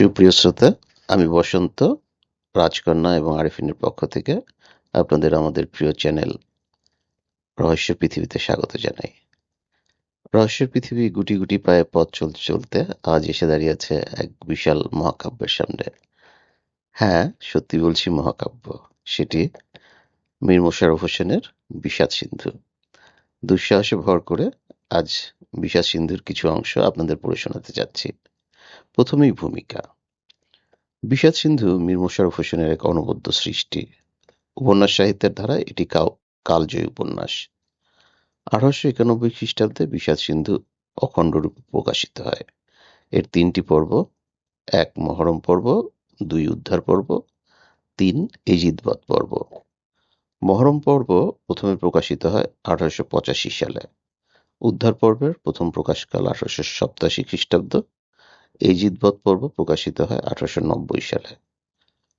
সুপ্রিয় শ্রোতা, আমি বসন্ত, রাজকন্যা এবং আরিফিনের পক্ষ থেকে আপনাদের আমাদের প্রিয় চ্যানেল রহস্য পৃথিবীতে স্বাগত জানাই। রহস্যের পৃথিবী গুটি গুটি পায়ে পথ চলতে চলতে আজ এসে দাঁড়িয়েছে এক বিশাল মহাকাব্যের সামনে। হ্যাঁ সত্যি বলছি মহাকাব্য, সেটি মীর মোশাররফ হোসেনের বিষাদ সিন্ধু। দুঃসাহসে ভর করে আজ বিষাদ সিন্ধুর কিছু অংশ আপনাদের পড়ে শোনাতে যাচ্ছি। প্রথমেই ভূমিকা। বিষাদ সিন্ধু মীর মোশাররফ হোসেনের এক অনবদ্য সৃষ্টি। উপন্যাস সাহিত্যের ধারায় এটি কালজয়ী উপন্যাস। আঠারোশো একানব্বই খ্রিস্টাব্দে বিষাদ সিন্ধু অখণ্ড রূপে প্রকাশিত হয়। এর তিনটি পর্ব, এক মহরম পর্ব, দুই উদ্ধার পর্ব, তিন এজিদবদ পর্ব। মহরম পর্ব প্রথমে প্রকাশিত হয় আঠারোশো পঁচাশি সালে। উদ্ধার পর্বের প্রথম প্রকাশকাল আঠারোশো সপ্তাশি খ্রিস্টাব্দ। এজিদবদ পর্ব প্রকাশিত হয় আঠারোশো নব্বই সালে।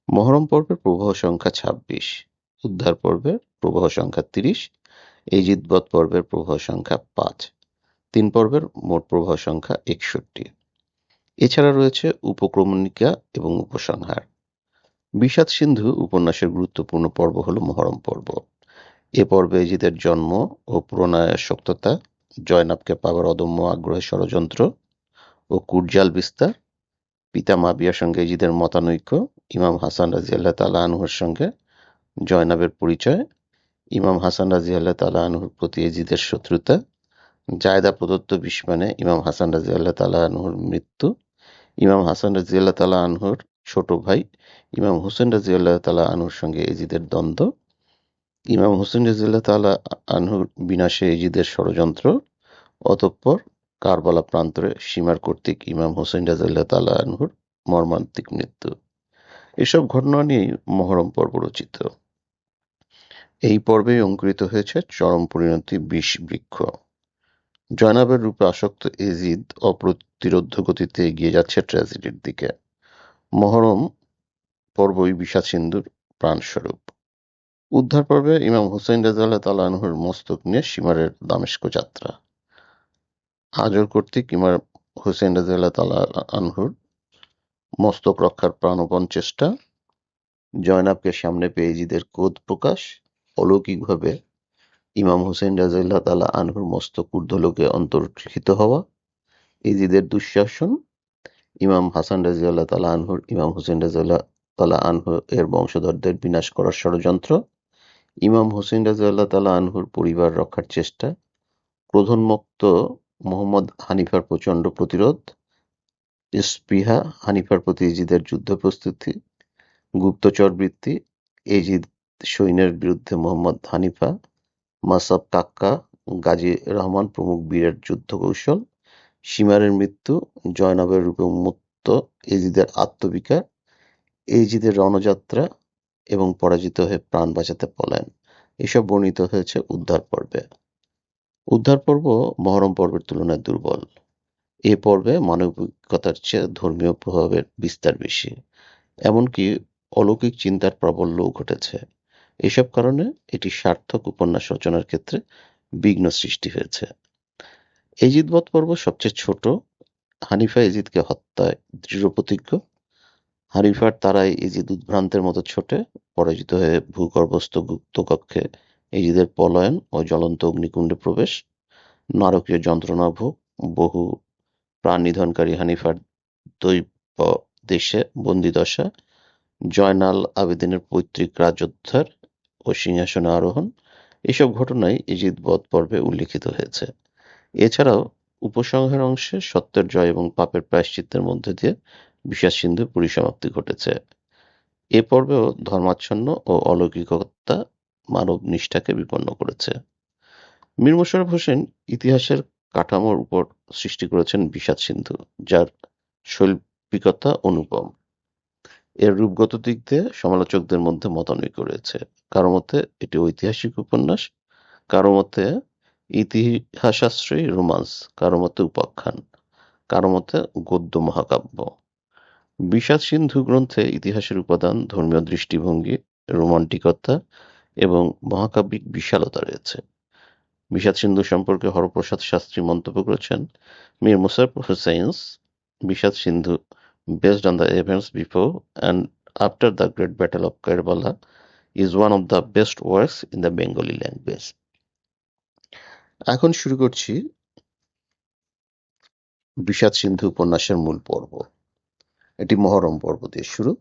মহরম পর্বের প্রবাহ সংখ্যা ছাব্বিশ, উদ্ধার পর্বের প্রবাহ সংখ্যা তিরিশ এজিদবদ পর্বের প্রবাহ সংখ্যা পাঁচ, তিন পর্বের মোট প্রবাহ সংখ্যা একষট্টি। এছাড়া রয়েছে উপক্রমণিকা এবং উপসংহার। বিষাদ সিন্ধু উপন্যাসের গুরুত্বপূর্ণ পর্ব হল মহরম পর্ব। এ পর্বে এজিদের জন্ম ও প্রণয়াসক্ততা জয়নাবকে পাবার অদম্য আগ্রহের ষড়যন্ত্র ও কুটজাল বিস্তার, পিতা মাবিয়ার সঙ্গে এজিদের মতানৈক্য, ইমাম হাসান রাজি আল্লাহ তালা আনহুর সঙ্গে জয়নাবের পরিচয়, ইমাম হাসান রাজি আল্লাহ তালা আনহুর প্রতি এজিদের শত্রুতা, জায়দা প্রদত্ত বিস্মানে ইমাম হাসান রাজি আল্লাহ তালা আনহুর মৃত্যু, ইমাম হাসান রাজি আল্লাহ তালা আনহুর ছোট ভাই, ইমাম হোসেন রাজি আল্লাহ তালা আনহুর সঙ্গে এজিদের দ্বন্দ্ব, ইমাম হোসেন রাজি আল্লাহ তালা আনহুর বিনাশে এজিদের ষড়যন্ত্র, অতঃপর কারবালা প্রান্তরে সীমার কর্তৃক ইমাম হোসেন রাজিল্লাহ তালা মর্মান্তিক মৃত্যু। এসব ঘটনা নিয়েই মহরম পর্ব রচিত। এই পর্বে অঙ্কুরিত হয়েছে চরম পরিণতি বিষ বৃক্ষ। জয়নাবের রূপে আসক্ত এজিদ অপ্রতিরোধ্য গতিতে এগিয়ে যাচ্ছে ট্র্যাজেডির দিকে। মহরম পর্বই বিষাদ সিন্ধুর প্রাণস্বরূপ। উদ্ধার পর্বে ইমাম হুসেন রাজাল্লাহ তালা আনহুর মস্তক নিয়ে সীমারের দামেস্ক যাত্রা। হাজর কর্তৃক ইমাম হুসেন রাজিয়াল্লাহ তালা আনহুর মস্তক রক্ষার প্রাণপণ চেষ্টা, জয়নাবকে সামনে পেয়ে জিদের কোদ প্রকাশ, অলৌকিকভাবে ইমাম হুসেন রাজিয়াল্লাহ তালা আনহুর মস্তক ঊর্ধ্বলোকে অন্তর্হিত হওয়া ইজিদের দুঃশাসন, ইমাম হাসান রাজিয়াল্লাহ তালা আনহুর, ইমাম হুসেন রাজিয়াল্লাহ তালা আনহু এর বংশধরদের বিনাশ করার ষড়যন্ত্র, ইমাম হুসেন রাজিয়াল্লাহ তালা আনহুর পরিবার রক্ষার চেষ্টা ক্রোধন্মুক্ত মোহাম্মদ হানিফার প্রচণ্ড প্রতিরোধ স্পৃহা হানিফার প্রতি এজিদের যুদ্ধ প্রস্তুতি, গুপ্তচর বৃত্তি, এজিদ সৈন্যের বিরুদ্ধে মোহাম্মদ হানিফা মাসাব কাক্কা গাজী রহমান প্রমুখ বীরের যুদ্ধ কৌশল, সীমারের মৃত্যু জয়নবের রূপে উন্মুক্ত এজিদের আত্মবিকার, এজিদের রণযাত্রা এবং পরাজিত হয়ে প্রাণ বাঁচাতে পলায়ন। এসব বর্ণিত হয়েছে উদ্ধার পর্বে। উদ্ধার পর্ব মহরম পর্বের তুলনায় দুর্বল। এ পর্বে মানবিকতার চেয়ে ধর্মীয় প্রভাবের বিস্তার বেশি। এমনকি অলৌকিক চিন্তার প্রাবল্যও ঘটেছে। এসব কারণে এটি সার্থক উপন্যাস রচনার ক্ষেত্রে বিঘ্ন সৃষ্টি হয়েছে। এজিদবধ পর্ব সবচেয়ে ছোট। হানিফা এজিদকে হত্যায় দৃঢ় প্রতিজ্ঞ। হানিফার তারাই এজিদ উদ্ভ্রান্তের মতো ছোটে, পরাজিত হয়ে ভূগর্ভস্থ গুপ্ত এজিদের পলায়ন ও জ্বলন্ত অগ্নিকুণ্ডে প্রবেশ, নারকীয় যন্ত্রণা ভোগ, বহু প্রাণনিধনকারী হানিফার দৈব দেশে বন্দিদশা, জয়নাল আবেদিনের পৈতৃক রাজোদ্ধার ও সিংহাসনে আরোহণ, এসব ঘটনাই ইজিদ বধ পর্বে উল্লিখিত হয়েছে। এছাড়াও উপসংহার অংশে সত্যের জয় এবং পাপের প্রায়শ্চিত্তের মধ্যে দিয়ে বিশ্বাস সিন্ধু পরিসমাপ্তি ঘটেছে। এ পর্বেও ধর্মাচ্ছন্ন ও অলৌকিকতা মানব নিষ্ঠাকে বিপন্ন করেছে। মীর মোশাররফ হোসেন ইতিহাসের কাঠামোর উপর সৃষ্টি করেছেন বিষাদ সিন্ধু, যার শৈল্পিকতা অনুপম। এর রূপগত দিক দিয়ে সমালোচকদের মধ্যে মতানৈক্য রয়েছে। কারও মতে এটি ঐতিহাসিক উপন্যাস, কারও মতে ইতিহাসাশ্রয়ী রোমান্স, কারও মতে উপাখ্যান, কারও মতে গদ্য মহাকাব্য। বিষাদ সিন্ধু গ্রন্থে ইতিহাসের উপাদান, ধর্মীয় দৃষ্টিভঙ্গি, রোমান্টিকতা এবং মহাকাব্যিক বিশালতা রয়েছে। বিষাদ সিন্ধু সম্পর্কে হরপ্রসাদ শাস্ত্রী মন্তব্য করেছেন মীর মুসারফ হুসাইন্স বিষাদ সিন্ধু, based on the events before and after the Great Battle of Karbala, is one of the best works in the Bengali language. এখন শুরু করছি বিষাদ সিন্ধু উপন্যাসের মূল পর্ব। এটি মহরম পর্ব দিয়ে শুরু।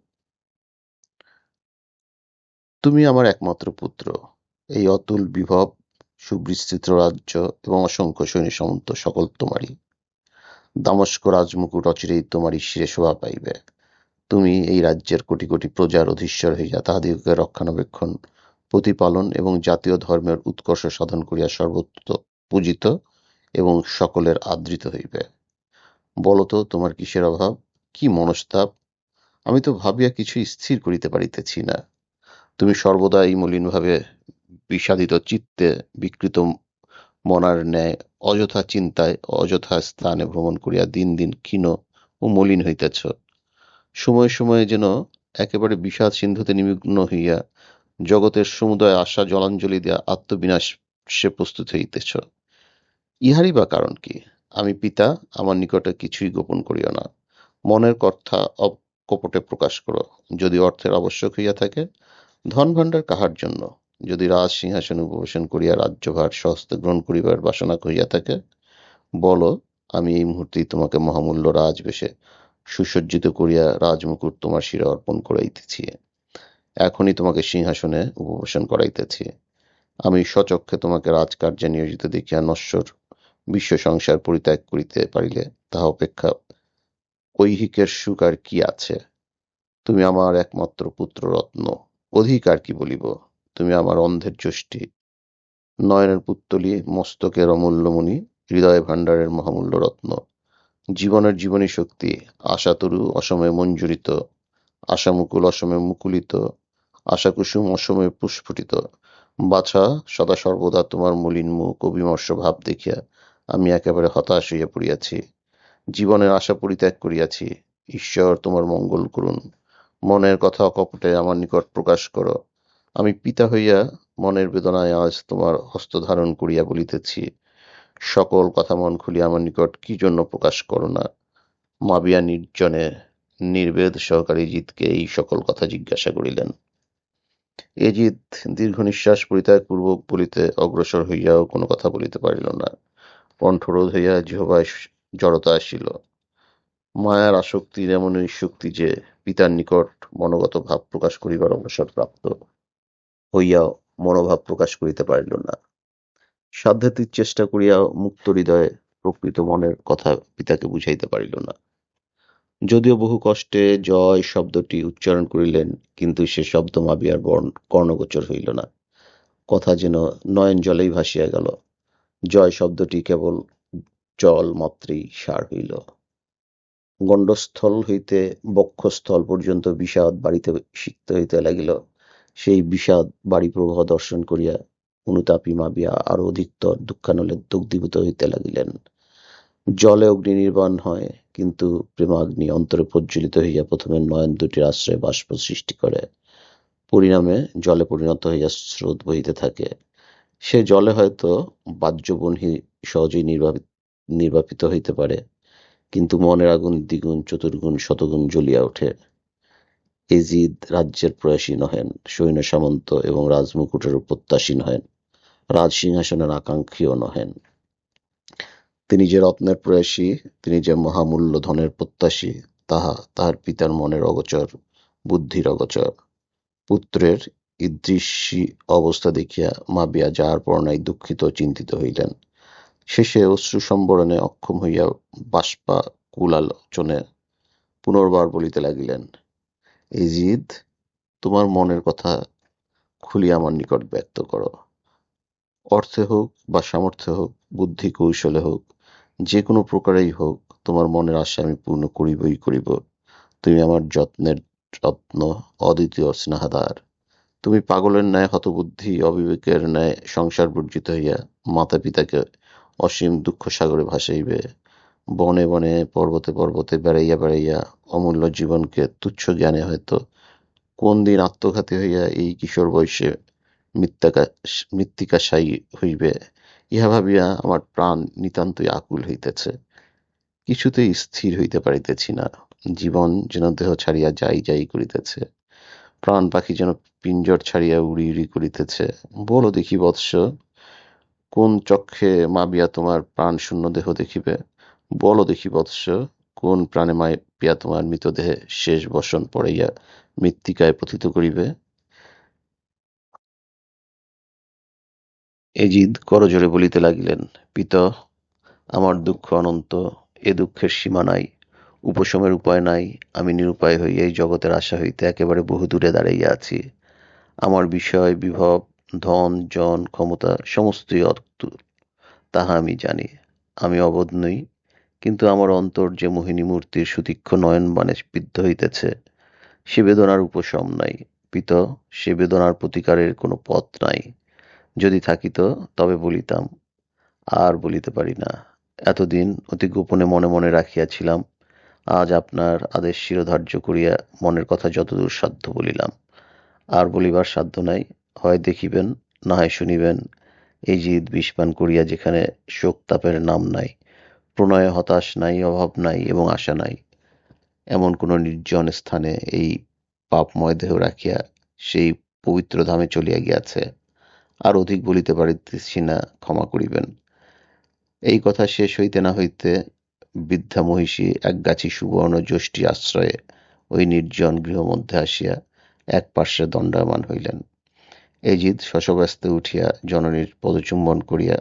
তুমি আমার একমাত্র পুত্র। এই অতুল বিভব, সুবিস্তৃত রাজ্য এবং অসংখ্য সৈন্য সামন্ত সকল তোমারই। দামস্ক রাজমুকুট অচিরেই তোমারই শিরে শোভা পাইবে। তুমি এই রাজ্যের কোটি কোটি প্রজার অধীশ্বর হইয়া তাহাদিগকে রক্ষণাবেক্ষণ, প্রতিপালন এবং জাতীয় ধর্মের উৎকর্ষ সাধন করিয়া সর্বত্র পূজিত এবং সকলের আদৃত হইবে। বলতো, তোমার কিসের অভাব? কি মনস্তাপ? আমি তো ভাবিয়া কিছুই স্থির করিতে পারিতেছি না। তুমি সর্বদাই মলিনভাবে বিষাদিত চিত্তে বিকৃত মনার ন্যায় অযথা চিন্তায় অযথা স্থানে ভ্রমণ করিয়া দিন দিন ক্ষীণ ও মলিন হইতেছ। সময়ে সময়ে যেন একেবারে বিষাদ সিন্ধুতে নিমগ্ন হইয়া জগতের সমুদয় আশা জলাঞ্জলি দিয়া সে প্রস্তুত হইতেছ। ইহারই বা কারণ কি? আমি পিতা, আমার নিকটে কিছুই গোপন করিও না। মনের কথা অকপটে প্রকাশ করো, যদি অর্থের আবশ্যক হইয়া থাকে। ধন ভাণ্ডার কাহার জন্য? যদি রাজ সিংহাসনে উপবেশন করিয়া রাজ্যভার স্বস্তে গ্রহণ করিবার বাসনা করিয়া থাকে, বলো, আমি এই মুহূর্তেই তোমাকে মহামূল্য রাজবেশে সুসজ্জিত করিয়া রাজমুকুট তোমার শিরে অর্পণ করাইতেছি। এখনই তোমাকে সিংহাসনে উপবেশন করাইতেছি। আমি সচক্ষে তোমাকে রাজকার্যে নিয়োজিত দেখিয়া নশ্বর বিশ্ব সংসার পরিত্যাগ করিতে পারিলে তাহা অপেক্ষা ঐহিকের সুখ আর কি আছে? তুমি আমার একমাত্র পুত্র রত্ন অধিকার কি বলিব? তুমি আমার অন্ধের যষ্টি। নয়নের পুত্তলি, মস্তকের অমূল্যমণি, হৃদয় ভাণ্ডারের মহামূল্য রত্ন। জীবনের জীবনী শক্তি, আশাতরু অসমে মঞ্জুরিত। আশামুকুল অসমে মুকুলিত। আশাকুসুম অসমে পুস্ফুটিত বাছা, সদা সর্বদা তোমার মলিন মুখ ও বিমর্ষ ভাব দেখিয়া আমি একেবারে হতাশ হইয়া পড়িয়াছি। জীবনের আশা পরিত্যাগ করিয়াছি। ঈশ্বর তোমার মঙ্গল করুন। মনের কথা অকপটে আমার নিকট প্রকাশ করো। আমি পিতা হইয়া মনের বেদনায় আজ তোমার হস্ত ধারণ করিয়া বলিতেছি, সকল কথা মন খুলিয়া আমার নিকট কি জন্য প্রকাশ করো না? মাবিয়া নির্জনে নির্বেদ সহকারী জিতকে এই সকল কথা জিজ্ঞাসা করিলেন। এজিৎ দীর্ঘ নিঃশ্বাস পরিত্যাগ পূর্বক বলিতে অগ্রসর হইয়াও কোনো কথা বলিতে পারিল না। কণ্ঠরোধ হইয়া জিহবায় জড়তা আসিল। মায়ার আসক্তির এমনই শক্তি যে পিতার নিকট মনোগত ভাব প্রকাশ করিবার অবসর প্রাপ্ত হইয়া মনোভাব প্রকাশ করিতে পারিল না। সাধ্যাতীত চেষ্টা করিয়া মুক্ত হৃদয়ে প্রকৃত মনের কথা পিতাকে বুঝাইতে পারিল না। যদিও বহু কষ্টে জয় শব্দটি উচ্চারণ করিলেন, কিন্তু সে শব্দ মাবিয়ার বর্ণ, কর্ণগোচর হইল না। কথা যেন নয়ন জলেই ভাসিয়া গেল। জয় শব্দটি কেবল জল মাত্রেই সার হইল। গণ্ডস্থল হইতে বক্ষস্থল পর্যন্ত বিষাদ বাড়িতে সিক্ত হইতে লাগিল। সেই বিষাদ বাড়ি প্রবাহ দর্শন করিয়া অনুতাপী মাবিয়া আরও অধিকতর দুঃখানলে দগ্ধীভূত হইতে লাগিলেন। জলে অগ্নি নির্বাণ হয়, কিন্তু প্রেমাগ্নি অন্তরে প্রজ্বলিত হইয়া প্রথমে নয়ন দুটির আশ্রয়ে বাষ্প সৃষ্টি করে। পরিণামে জলে পরিণত হইয়া স্রোত বহিতে থাকে। সে জলে হয়তো বাহ্যবনহি সহজেই নির্বাপিত হইতে পারে। কিন্তু মনের আগুন দ্বিগুণ, চতুর্গুণ, শতগুণ জ্বলিয়া ওঠে। এজিদ রাজ্যের প্রয়াসী নহেন, সৈন্য সামন্ত এবং রাজমুকুটের প্রত্যাশী নহেন, রাজসিংহাসনের আকাঙ্ক্ষীও নহেন। তিনি যে রত্নের প্রয়াসী, তিনি যে মহামূল্য ধনের প্রত্যাশী, তাহা তাহার পিতার মনের অগচর, বুদ্ধির অগচর। পুত্রের ঈদৃশ্যী অবস্থা দেখিয়া মাবিয়া যার পরনায় দুঃখিত চিন্তিত হইলেন। শেষে অশ্রু সম্বরণে অক্ষম হইয়া বাষ্পা কুলালোচনে পুনর্বার বলিতে লাগিলেন এজিদ তোমার মনের কথা খুলিয়া আমার নিকট ব্যক্ত করো। অর্থে হোক বা সামর্থ্যে হোক, বুদ্ধি কৌশলে হোক, যে কোনো প্রকারেই হোক, তোমার মনের আশা আমি পূর্ণ করিবই করিব। তুমি আমার যত্নের যত্ন, অদ্বিতীয় স্নেহাদার তুমি পাগলের ন্যায়, হতবুদ্ধি, অবিবেকের ন্যায়, সংসার বর্জিত হইয়া মাতা পিতাকে অসীম দুঃখ সাগরে ভাসাইবে বনে বনে, পর্বতে পর্বতে, বেড়াইয়া বেড়াইয়া অমূল্য জীবনকে তুচ্ছ জ্ঞানে হয়তো কোন দিন আত্মঘাতী হইয়া এই কিশোর বয়সে মৃত্তিকা, মৃত্তিকাশায়ী হইবে, ইহা ভাবিয়া আমার প্রাণ নিতান্তই আকুল হইতেছে। কিছুতেই স্থির হইতে পারিতেছি না। জীবন যেন দেহ ছাড়িয়া যাই যাই করিতেছে। প্রাণ পাখি যেন পিঞ্জর ছাড়িয়া উড়ি উড়ি করিতেছে। বলো দেখি বৎস কোন চক্ষে মাবিয়া তোমার প্রাণ শূন্য দেহ দেখিবে? বলো দেখি বৎস, কোন প্রাণে মাপিয়া তোমার মৃতদেহে শেষ বসন পড়াইয়া মৃত্তিকায় পতিত করিবে? এজিদ করজোরে বলিতে লাগিলেন, পিত, আমার দুঃখ অনন্ত, এ দুঃখের সীমা নাই, উপশমের উপায় নাই, আমি নিরুপায় হইয়া এই জগতের আশা হইতে একেবারে বহু দূরে দাঁড়াইয়া আছি। আমার বিষয় বিভব ধন, জন, ক্ষমতা সমস্তই অর্থ তাহা আমি জানি। আমি অবোধ নই, কিন্তু আমার অন্তর যে মোহিনী মূর্তির সুতীক্ষ্ণ নয়ন বানে বিদ্ধ হইতেছে, সে বেদনার উপশম নাই। পিত, সে বেদনার প্রতিকারের কোনো পথ নাই। যদি থাকিত, তবে বলিতাম, আর বলিতে পারি না। এতদিন অতি গোপনে মনে মনে রাখিয়াছিলাম, আজ আপনার আদেশ শিরোধার্য করিয়া মনের কথা যতদূর সাধ্য বলিলাম। আর বলিবার সাধ্য নাই হয় দেখিবেন, না হয় শুনিবেন। এই জিদ বিষপান করিয়া যেখানে শোক তাপের নাম নাই, প্রণয়ে হতাশ নাই, অভাব নাই এবং আশা নাই, এমন কোনো নির্জন স্থানে এই পাপময় দেহ রাখিয়া সেই পবিত্র ধামে চলিয়া গিয়াছে। আর অধিক বলিতে পারিতেছি না, ক্ষমা করিবেন। এই কথা শেষ হইতে না হইতে বৃদ্ধা মহিষী একগাছি সুবর্ণ যষ্টি আশ্রয়ে ওই নির্জন গৃহমধ্যে আসিয়া এক পার্শ্বে দণ্ডায়মান হইলেন। এজিদ শশব্যস্তে উঠিয়া জননীর পদচুম্বন করিয়া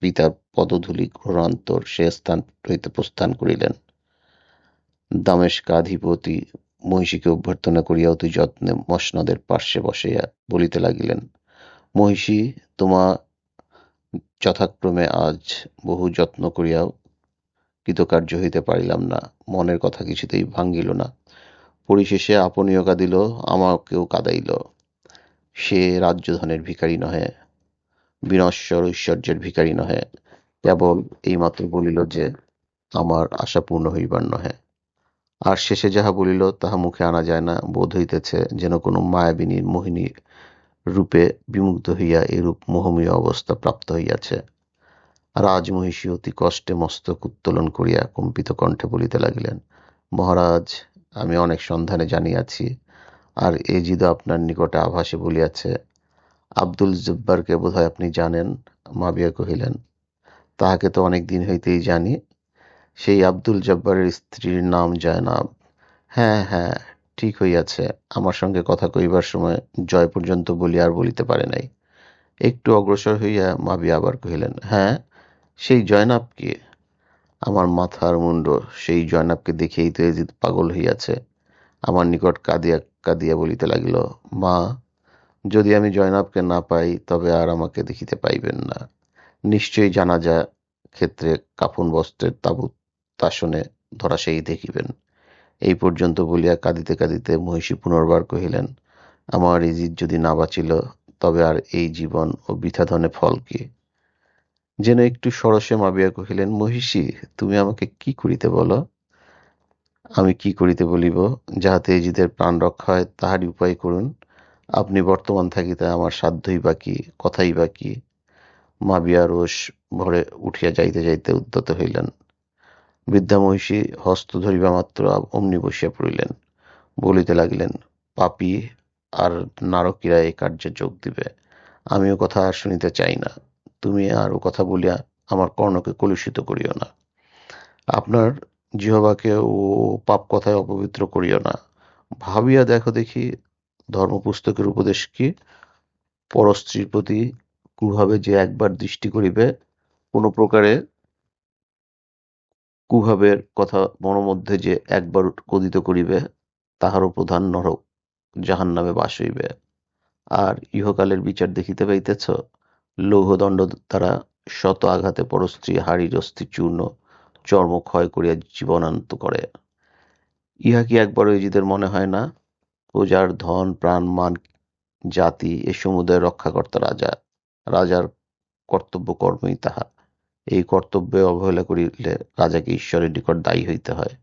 পিতার পদধূলি গ্রহণান্তর সে স্থান হইতে প্রস্থান করিলেন। দামেশকাধিপতি মহিষীকে অভ্যর্থনা করিয়া অতি যত্নে মসনদের পার্শ্বে বসাইয়া বলিতে লাগিলেন, মহিষী, তোমা যথাক্রমে আজ বহু যত্ন করিয়াও কৃতকার্য হইতে পারিলাম না, মনের কথা কিছুতেই ভাঙ্গিল না। পরিশেষে আপনিও কাঁদিল, আমাকেও কাঁদাইল। সে রাজ্যধনের ভিখারি নহে, বিনশ্বর ঐশ্বর্যের ভিখারি নহে। কেবল এইমাত্র বলিল যে, আমার আশা পূর্ণ হইবার নহে। আর শেষে যাহা বলিল, তাহা মুখে আনা যায় না। বোধ হইতেছে যেন কোনো মায়াবিনীর মোহিনীর রূপে বিমুগ্ধ হইয়া এরূপ মোহমীয় অবস্থা প্রাপ্ত হইয়াছে। রাজমহিষী অতি কষ্টে মস্তক উত্তোলন করিয়া কম্পিত কণ্ঠে বলিতে লাগিলেন, মহারাজ, আমি অনেক সন্ধানে জানিয়াছি আর এজিদ আপনার নিকটে আভাসে বলিয়াছে, আব্দুল জব্বারকে বোধহয় আপনি জানেন? মাবিয়া কহিলেন। তাহাকে তো অনেক দিন হইতেই জানি। সেই আব্দুল জব্বারের স্ত্রীর নাম জয়নাব। হ্যাঁ হ্যাঁ ঠিক হইয়াছে। আমার সঙ্গে কথা কইবার সময় জয় পর্যন্ত বলি আর বলিতে পারে নাই। একটু অগ্রসর হইয়া মাবিয়া আবার কহিলেন হ্যাঁ সেই জয়নাব কে? আমার মাথার মুন্ড, সেই জয়নাবকে দেখিয়াই তো এজিদ পাগল হইয়াছে। আমার নিকট কাঁদিয়া কাঁদিয়া বলিতে লাগিল, মা, যদি আমি জয়নাবকে না পাই, তবে আর আমাকে দেখিতে পাইবেন না। নিশ্চয়ই জানাজা ক্ষেত্রে কাফন বস্ত্রের তাবুত তাসনে ধরা সেই দেখিবেন। এই পর্যন্ত বলিয়া কাঁদিতে কাঁদিতে মহিষী পুনর্বার কহিলেন, আমার ইজিত যদি না বাঁচিল, তবে আর এই জীবন ও বৃথাধনে ফল কি? যেন একটু সরসে মাবিয়া কহিলেন, মহিষী, তুমি আমাকে কি করিতে বলো? আমি কি করিতে বলিব, যাহাতে এজিদের প্রাণ রক্ষা হয়, তাহারই উপায় করুন। আপনি বর্তমান থাকিতে আমার সাধ্যই বাকি, কথাই বাকি। মাবিয়া রোষ ভরে উঠিয়া যাইতে যাইতে উদ্যত হইলেন। বৃদ্ধা মহিষী হস্ত ধরিবা মাত্র অমনি বসিয়া পড়িলেন। বলিতে লাগিলেন, পাপি, আর নারকীরা এই কার্যে যোগ দিবে। আমিও কথা আর শুনিতে চাই না। তুমি আর ও কথা বলিয়া আমার কর্ণকে কলুষিত করিও না। আপনার জিহবাকে ও পাপ কথায় অপবিত্র করিও না। ভাবিয়া দেখো দেখি, ধর্মপুস্তকের উপদেশ কি? পরস্ত্রীর প্রতি কুভাবে যে একবার দৃষ্টি করিবে, কোনো প্রকারে কুভাবের কথা মনোমধ্যে যে একবার উৎকোদিত করিবে, তাহারও প্রধান নরক জাহান নামে বাস হইবে। আর ইহকালের বিচার দেখিতে পাইতেছ, লৌহদণ্ড দ্বারা শত আঘাতে পরস্ত্রী হাড়ির অস্থি চূর্ণ চর্ম ক্ষয় করিয়া জীবনান্ত করে। ইহা কি একবার ওইজিদের মনে হয় না? প্রজার ধন, প্রাণ, মান, জাতি, এ সমুদয় রক্ষাকর্তা রাজা। রাজার কর্তব্য কর্মই তাহা। এই কর্তব্যে অবহেলা করিলে রাজাকে ঈশ্বরের নিকট দায়ী হইতে হয়।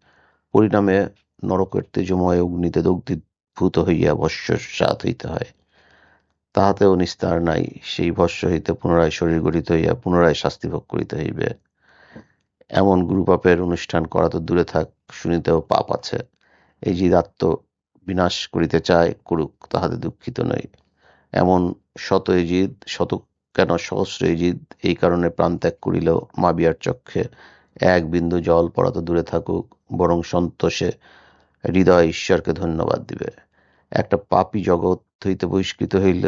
পরিণামে নরকের তেজময় অগ্নিতে দগ্ধীভূত হইয়া ভস্যসাত হইতে হয়। তাহাতেও নিস্তার নাই। সেই ভস্য হইতে পুনরায় শরীর গঠিত হইয়া পুনরায় শাস্তি ভোগ করিতে হইবে। এমন গুরুপাপের অনুষ্ঠান করা তো দূরে থাক, শুনিতেও পাপ আছে। এই যে আত্ম বিনাশ করিতে চায়, করুক, তাহাতে দুঃখিত নই। এমন শত এজিদ শত কেন সহস্র এজিদ এই কারণে প্রাণত্যাগ করিলেও মাবিয়ার চক্ষে এক বিন্দু জল পড়া তো দূরে থাকুক, বরং সন্তোষে হৃদয় ঈশ্বরকে ধন্যবাদ দিবে। একটা পাপী জগৎ হইতে বহিষ্কৃত হইল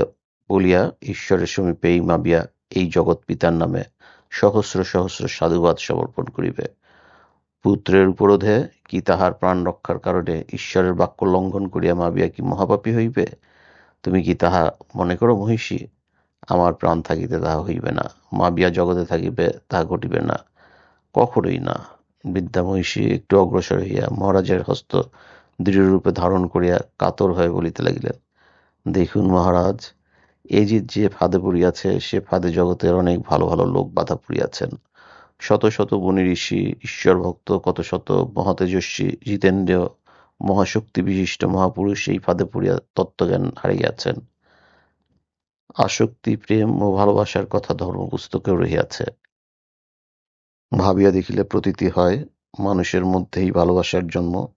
বলিয়া ঈশ্বরের সমীপে এই মাবিয়া এই জগৎ পিতার নামে সহস্র সহস্র সাধুবাদ সমর্পণ করিবে। পুত্রের উপরোধে কি তাহার প্রাণ রক্ষার কারণে ঈশ্বরের বাক্য লঙ্ঘন করিয়া মাবিয়া কি মহাপাপী হইবে? তুমি কি তাহা মনে করো মহিষী? আমার প্রাণ থাকিতে তাহা হইবে না। মাবিয়া জগতে থাকিবে, তাহা ঘটিবে না। কখনোই না। বিদ্যা মহিষী একটু অগ্রসর হইয়া মহারাজের হস্ত দৃঢ়রূপে ধারণ করিয়া কাতর হয়ে বলিতে লাগিলেন, দেখুন মহারাজ এজিৎ যে ফাঁদে পড়িয়াছে, সে ফাঁদে জগতের অনেক ভালো ভালো লোক বাধা পড়িয়াছেন। শত শত বনি ঋষি ঈশ্বর ভক্ত কত শত মহাতেজস্বী জিতেন্দ্রীয় মহাশক্তি বিশিষ্ট মহাপুরুষ এই ফাঁদে পড়িয়া তত্ত্বজ্ঞান হারাইয়াছেন আসক্তি, প্রেম ও ভালোবাসার কথা ধর্মপুস্তকেও রহিয়াছে। ভাবিয়া দেখিলে প্রতীতি হয়, মানুষের মধ্যেই ভালোবাসার জন্ম,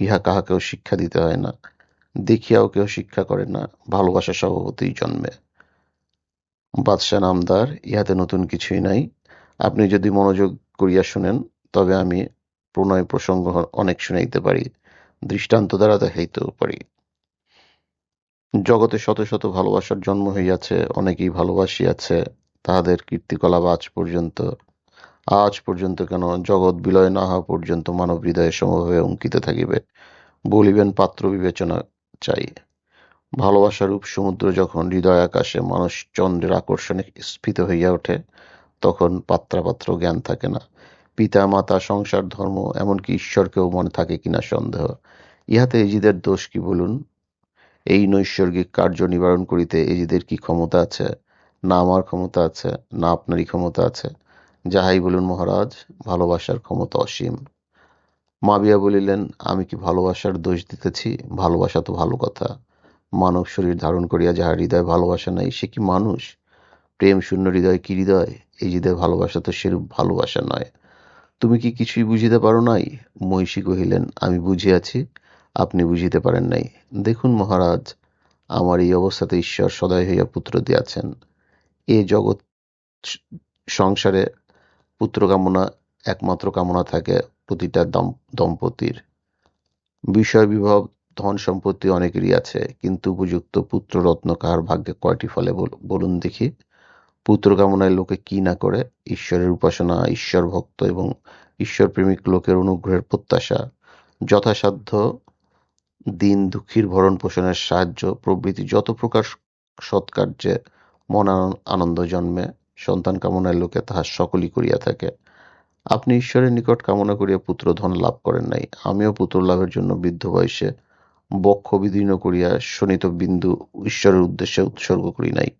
ইহা কাহাকেও শিক্ষা দিতে হয় না। দেখিয়াও কেউ শিক্ষা করে না, ভালোবাসা স্বভাবতই জন্মে। বাদশাহ নামদার, ইহাতে নতুন কিছুই নাই। আপনি যদি মনোযোগ করিয়া শুনেন, তবে আমি প্রণয় প্রসঙ্গ অনেক শুনাইতে পারি, দৃষ্টান্ত দ্বারা দেখাইতেও পারি। জগতে শত শত ভালোবাসার জন্ম হইয়াছে, অনেকেই ভালোবাসিয়াছে, তাহাদের কীর্তিকলাপ আজ পর্যন্ত আজ পর্যন্ত কেন জগৎ বিলয় না হওয়া পর্যন্ত মানব হৃদয়ে সমভাবে অঙ্কিত থাকিবে। বলিবেন পাত্র বিবেচনা চাই। ভালোবাসার রূপ সমুদ্র যখন হৃদয় আকাশে মানুষ চন্দ্রের আকর্ষণে স্ফীত হইয়া ওঠে, তখন পাত্রাপাত্র জ্ঞান থাকে না। পিতা, মাতা, সংসার, ধর্ম, এমনকি ঈশ্বরকেও মনে থাকে কিনা সন্দেহ। ইহাতে এজিদের দোষ কি বলুন? এই নৈসর্গিক কার্য নিবারণ করিতে এজিদের কি ক্ষমতা আছে? না আমার ক্ষমতা আছে, না আপনারই ক্ষমতা আছে। যাহাই বলুন মহারাজ, ভালোবাসার ক্ষমতা অসীম। মাবিয়া বলিলেন, আমি কি ভালোবাসার দোষ দিতেছি? ভালোবাসা তো ভালো কথা। মানব শরীর ধারণ করিয়া যাহার হৃদয় ভালোবাসা নাই, সে কি মানুষ? প্রেম শূন্য হৃদয় কি হৃদয়? এই হৃদয় ভালোবাসা তো সেরূপ ভালোবাসা নয়। তুমি কি কিছুই বুঝিতে পারো নাই? মহিষী কহিলেন, আমি বুঝিয়াছি, আপনি বুঝিতে পারেন নাই। দেখুন মহারাজ, আমার এই অবস্থাতে ঈশ্বর সদয় হইয়া পুত্র দিয়াছেন। এ জগৎ সংসারে পুত্র কামনা একমাত্র কামনা থাকে। প্রতিটা দম্পতির। বিষয় বিভব ধন সম্পত্তি অনেকেরই আছে, কিন্তু উপযুক্ত পুত্র রত্ন কাহার ভাগ্যে কয়টি ফলে বলুন দেখি। পুত্র কামনায় লোকে কি না করে? ঈশ্বরের উপাসনা, ঈশ্বর ভক্ত এবং ঈশ্বর প্রেমিক লোকের অনুগ্রহের প্রত্যাশা। যথাসাধ্য দিন দুঃখীর ভরণ পোষণের সাহায্য, প্রভৃতি যত প্রকার সৎকার্যে মন আনন্দ জন্মে, সন্তান কামনায় লোকে তাহা সকলই করিয়া থাকে। আপনি ঈশ্বরের নিকট কামনা করিয়া পুত্র ধন লাভ করেন নাই। আমিও পুত্র লাভের জন্য বৃদ্ধ বয়সে বক্ষ বিদীর্ণ করিয়া শোণিত বিন্দু ঈশ্বরের উদ্দেশ্যে উৎসর্গ করি নাই।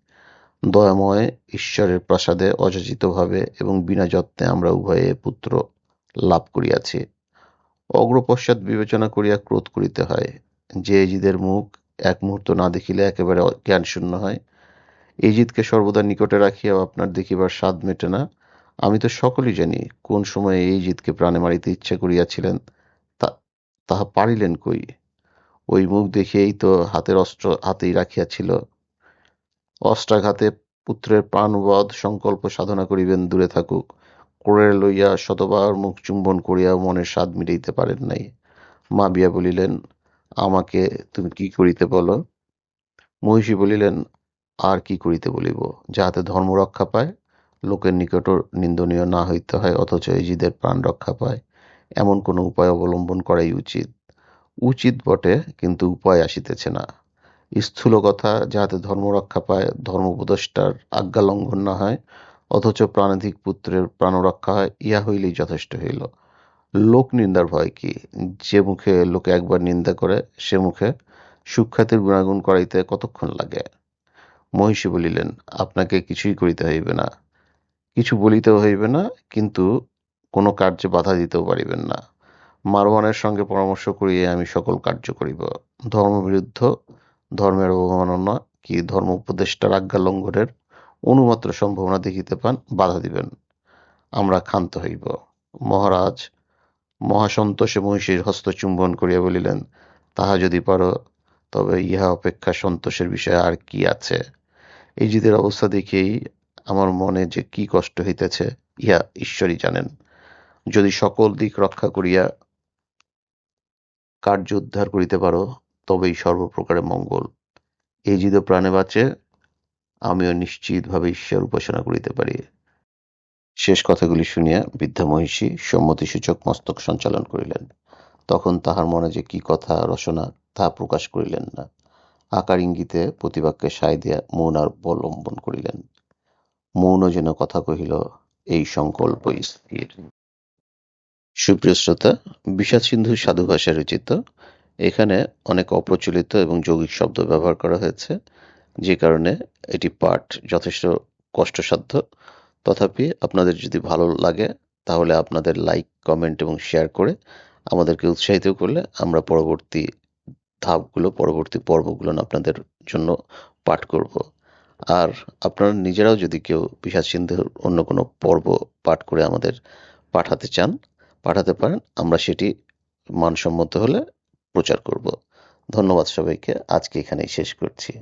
দয়াময় ঈশ্বরের প্রাসাদে অযাচিতভাবে এবং বিনা যত্নে আমরা উভয়ে পুত্র লাভ করিয়াছি। অগ্রপশ্চাৎ বিবেচনা করিয়া ক্রোধ করিতে হয়। যে এজিদের মুখ এক মুহূর্ত না দেখিলে একেবারে জ্ঞান শূন্য হয়। এজিদকে সর্বদা নিকটে রাখিয়াও আপনার দেখিবার স্বাদ মেটে না। আমি তো সকলই জানি কোন সময়ে এই জিতকে প্রাণে মারিতে ইচ্ছা করিয়াছিলেন তাহা পারিলেন কই? ওই মুখ দেখিয়েই তো হাতের অস্ত্র হাতেই রাখিয়াছিল। অস্ত্রাঘাতে পুত্রের প্রাণবধ সংকল্প সাধনা করিবেন, দূরে থাকুক। করে লইয়া শতবার মুখ চুম্বন করিয়া মনের স্বাদ মিটাইতে পারেন নাই। মা বিয়া বলিলেন, আমাকে তুমি কি করিতে বলো? মহিষী বলিলেন, আর কি করিতে বলিব, যাহাতে ধর্ম রক্ষা পায় লোকের নিকট নিন্দনীয় না হইতে হয়, অথচ এজিদের প্রাণ রক্ষা পায়। এমন কোনো উপায় অবলম্বন করাই উচিত। উচিত বটে, কিন্তু উপায় আসিতেছে না। স্থূল কথা যাহাতে ধর্ম রক্ষা পায় ধর্ম উপদেষ্টার আজ্ঞা লঙ্ঘন না হয়, অথচ প্রাণাধিক পুত্রের প্রাণ রক্ষা হয়, ইহা হইলেই যথেষ্ট হইল। লোক নিন্দার ভয় কি? যে মুখে লোকে একবার নিন্দা করে, সে মুখে সুখ্যাতির গুণাগুণ করাইতে কতক্ষণ লাগে? মহিষী বলিলেন, আপনাকে কিছুই করিতে হইবে না। কিছু বলিতেও হইবে না, কিন্তু কোনো কার্যে বাধা দিতেও পারিবেন না। মারওয়ানের সঙ্গে পরামর্শ করিয়ে আমি সকল কার্য করিব। ধর্মবিরুদ্ধ ধর্মের অবমাননা কি ধর্ম উপদেষ্টার আজ্ঞা লঙ্ঘনের অনুমাত্র সম্ভাবনা দেখিতে পান, বাধা দিবেন। আমরা ক্ষান্ত হইব। মহারাজ, মহাসন্তোষে মহিষীর হস্ত চুম্বন করিয়া বলিলেন, তাহা যদি পারো, তবে ইহা অপেক্ষা সন্তোষের বিষয় আর কি আছে? এই জিদের অবস্থা দেখেই আমার মনে যে কি কষ্ট হইতেছে, ইহা ঈশ্বরই জানেন। যদি সকল দিক রক্ষা করিয়া কার্য উদ্ধার করিতে পারো, তবেই সর্বপ্রকারে মঙ্গল। এই যদি প্রাণে বাঁচে, আমিও নিশ্চিতভাবে ঈশ্বর উপাসনা করিতে পারি। শেষ কথাগুলি শুনিয়া বৃদ্ধা মহিষী সম্মতিসূচক মস্তক সঞ্চালন করিলেন। তখন তাহার মনে যে কি কথা, রচনা তাহা প্রকাশ করিলেন না। আকার ইঙ্গিতে প্রতিবাক্যে সায় দিয়া মৌন অবলম্বন করিলেন। মৌন যেন কথা কহিল, এই সংকল্প স্থির। সুপ্রিয় শ্রোতা সাধু ভাষায় রচিত, এখানে অনেক অপ্রচলিত এবং যৌগিক শব্দ ব্যবহার করা হয়েছে, যে কারণে এটি পাঠ যথেষ্ট কষ্টসাধ্য। তথাপি আপনাদের যদি ভালো লাগে, তাহলে আপনাদের লাইক, কমেন্ট এবং শেয়ার করে আমাদেরকে উৎসাহিত করলে আমরা পরবর্তী ধাপগুলো, পরবর্তী পর্বগুলো আপনাদের জন্য পাঠ করব। আর আপনারা নিজেরাও যদি কেউ বিষাদ সিন্ধুর অন্য কোনো পর্ব পাঠ করে আমাদের পাঠাতে চান, পাঠাতে পারেন, আমরা সেটি মানসম্মত হলে প্রচার করব। ধন্যবাদ সবাইকে, আজকে এখানেই শেষ করছি।